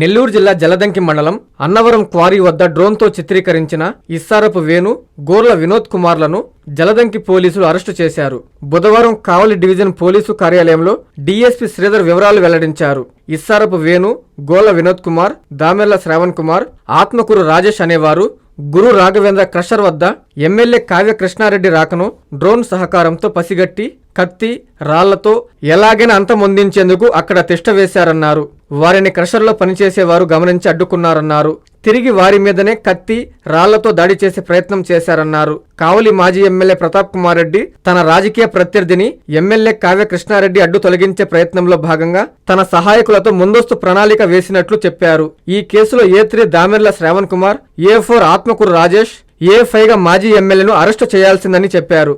నెల్లూరు జిల్లా జలదంకి మండలం అన్నవరం క్వారీ వద్ద డ్రోన్తో చిత్రీకరించిన ఇస్సారపు వేణు గోర్ల వినోద్ కుమార్లను జలదంకి పోలీసులు అరెస్టు చేశారు. బుధవారం కావలి డివిజన్ పోలీసు కార్యాలయంలో డీఎస్పీ శ్రీధర్ వివరాలు వెల్లడించారు. ఇస్సారపు వేణు గోల వినోద్ కుమార్ దామెర్ల శ్రావణ్ కుమార్ ఆత్మకూరు రాజేష్ అనేవారు గురు రాఘవేంద్ర క్రషర్ వద్ద ఎమ్మెల్యే కావ్య కృష్ణారెడ్డి రాకను డ్రోన్ సహకారంతో పసిగట్టి కత్తి రాళ్ళతో ఎలాగైనా అంతమొందించేందుకు అక్కడ తిష్ట వేశారన్నారు. వారిని క్రషర్లో పనిచేసేవారు గమనించి అడ్డుకున్నారన్నారు. తిరిగి వారి మీదనే కత్తి రాళ్ళతో దాడి చేసే ప్రయత్నం చేశారన్నారు. కావలి మాజీ ఎమ్మెల్యే ప్రతాప్ కుమార్ రెడ్డి తన రాజకీయ ప్రత్యర్థిని ఎమ్మెల్యే కావ్య కృష్ణారెడ్డి అడ్డు తొలగించే ప్రయత్నంలో భాగంగా తన సహాయకులతో ముందస్తు ప్రణాళిక వేసినట్లు చెప్పారు. ఈ కేసులో A three Damerla Sravan Kumar A four Atmakur Rajesh A ఫైగా మాజీ ఎమ్మెల్యేను అరెస్టు చేయాల్సిందని చెప్పారు.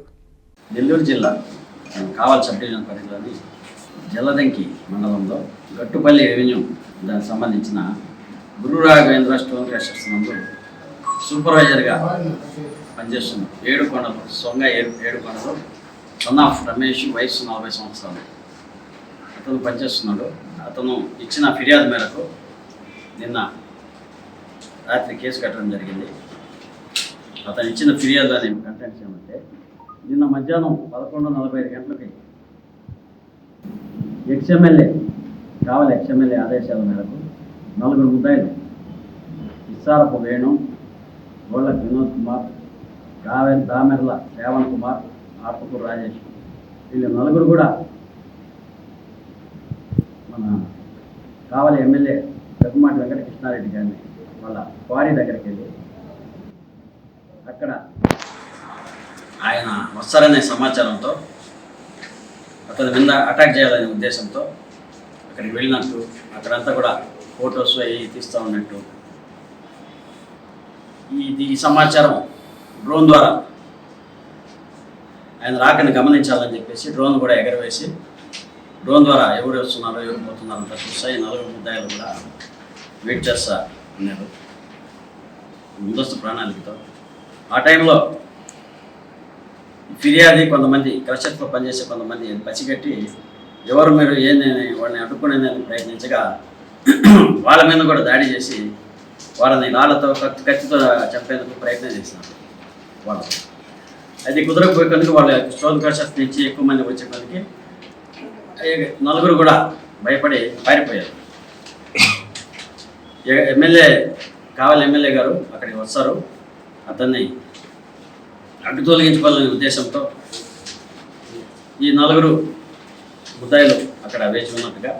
నెల్లూరు జిల్లా కావల్ పరిధిలోని జలదంకి మండలంలో గట్టుపల్లి రెవెన్యూ దానికి సంబంధించిన గురు రాఘవేంద్ర స్టోన్ క్రషర్స్ నందు సూపర్వైజర్గా పనిచేస్తున్న ఏడు కొండలు సొంగ ఏడు ఏడు కొండలు సన్ ఆఫ్ రమేష్ వయసు నలభై సంవత్సరాలు. అతను పనిచేస్తున్నాడు. అతను ఇచ్చిన ఫిర్యాదు మేరకు నిన్న రాత్రి కేసు కట్టడం జరిగింది. అతను ఇచ్చిన ఫిర్యాదు అని కంటెంట్స్ ఏమంటే నిన్న మధ్యాహ్నం పదకొండు నలభై ఐదు గంటలకి ఎక్స్ఎమ్మెల్యే కావాలి ఎక్స్ఎమ్మెల్యే ఆదేశాల మేరకు నలుగురు ముద్దాయిలు ఇస్సారపు వేణు గోళ్ళ వినోద్ కుమార్ కావేరి దామెర్ల శ్రావణ్ కుమార్ ఆత్మకూరు రాజేష్ వీళ్ళు నలుగురు కూడా మన కావలి ఎమ్మెల్యే దగ్గుమాటి వెంకట కృష్ణారెడ్డి గారిని వాళ్ళ క్వారీ దగ్గరికి వెళ్ళి అక్కడ ఆయన వస్తారనే సమాచారంతో అతని మీద అటాక్ చేయాలనే ఉద్దేశంతో అక్కడికి వెళ్ళినట్టు అక్కడంతా కూడా ఫొటోస్ అవి తీస్తూ ఉన్నట్టు. ఈ సమాచారం డ్రోన్ ద్వారా ఆయన రాకని గమనించాలని చెప్పేసి డ్రోన్ కూడా ఎగరవేసి డ్రోన్ ద్వారా ఎవరు వస్తున్నారో ఎవరు పోతున్నారో అంతా చూస్తాయి నలుగురు ముద్దాయిలు కూడా వెయిట్ చేస్తా అన్నారు. ముందస్తు ప్రణాళికతో. ఆ టైంలో ఫిర్యాది కొంతమంది క్రషర్స్లో పనిచేసే కొంతమంది పసిగట్టి ఎవరు మీరు ఏంది వాళ్ళని అడ్డుకునేదని ప్రయత్నించగా వాళ్ళ మీద కూడా దాడి చేసి వాళ్ళని రాళ్ళతో కత్తి కత్తితో చంపేందుకు ప్రయత్నం చేసినారు వాళ్ళు. అది కుదరకపోయే కనుక వాళ్ళ స్టోన్ క్రషర్స్ నుంచి ఎక్కువ మంది వచ్చే కొద్దికి నలుగురు కూడా భయపడి పారిపోయారు. ఏ- ఎమ్మెల్యే కావాలి ఎమ్మెల్యే గారు అక్కడికి వస్తారు. అతన్ని అడ్డు తొలగించుకోవాలనే ఉద్దేశంతో ఈ నలుగురు ముద్దాయిలు అక్కడ వేచి ఉన్నట్టుగా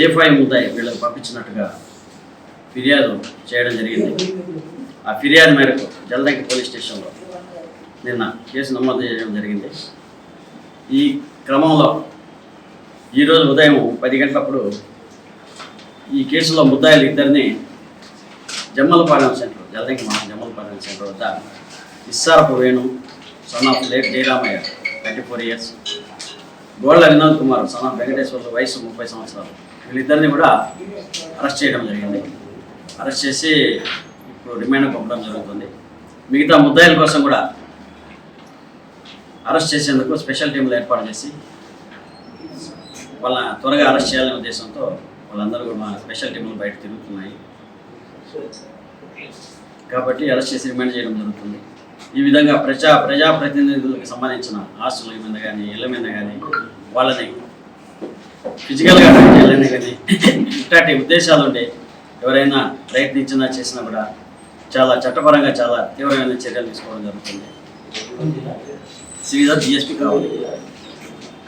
ఏ ఫైవ్ ముద్దాయి వీళ్ళకి పంపించినట్టుగా ఫిర్యాదు చేయడం జరిగింది. ఆ ఫిర్యాదు మేరకు జలదంకి పోలీస్ స్టేషన్లో నిన్న కేసు నమోదు చేయడం జరిగింది. ఈ క్రమంలో ఈరోజు ఉదయం పది గంటలప్పుడు ఈ కేసులో ముద్దాయిలు ఇద్దరిని జమ్మలపాలెం సెంటర్ జలదంకి మన జమ్మలపాలెం సెంటర్ వద్ద Issarapu Venu son of late Jayaramaiah twenty four years Golla Vinod Kumar son of వెంకటేశ్వర్ల వయసు ముప్పై సంవత్సరాలు. వీళ్ళిద్దరిని కూడా అరెస్ట్ చేయడం జరిగింది. అరెస్ట్ చేసి ఇప్పుడు రిమాండ్ పంపడం జరుగుతుంది. మిగతా ముద్దాయిల కోసం కూడా అరెస్ట్ చేసేందుకు స్పెషల్ టీంలు ఏర్పాటు చేసి వాళ్ళ త్వరగా అరెస్ట్ చేయాలనే ఉద్దేశంతో వాళ్ళందరూ కూడా మా స్పెషల్ టీంలు బయట తిరుగుతున్నాయి. కాబట్టి అరెస్ట్ చేసి రిమాండ్ చేయడం జరుగుతుంది. ఈ విధంగా ప్రజా ప్రజాప్రతినిధులకు సంబంధించిన ఆస్తుల మీద కానీ ఇళ్ళ మీద కానీ వాళ్ళని ఫిజికల్గా చేయాలని కానీ ఇట్లాంటి ఉద్దేశాలు ఉంటే ఎవరైనా ప్రయత్నించినా చేసినా కూడా చాలా చట్టపరంగా చాలా తీవ్రమైన చర్యలు తీసుకోవడం జరుగుతుంది. శ్రీధర్ జిఎస్పీ కావాలి.